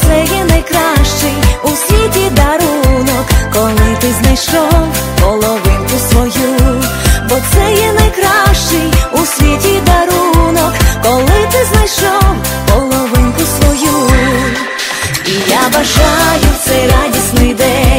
це є найкращий у світі дарунок, коли ти знайшов половинку свою, бо це є найкращий у світі дарунок, коли ти знайшов половинку свою, і я бажаю цей радісний день.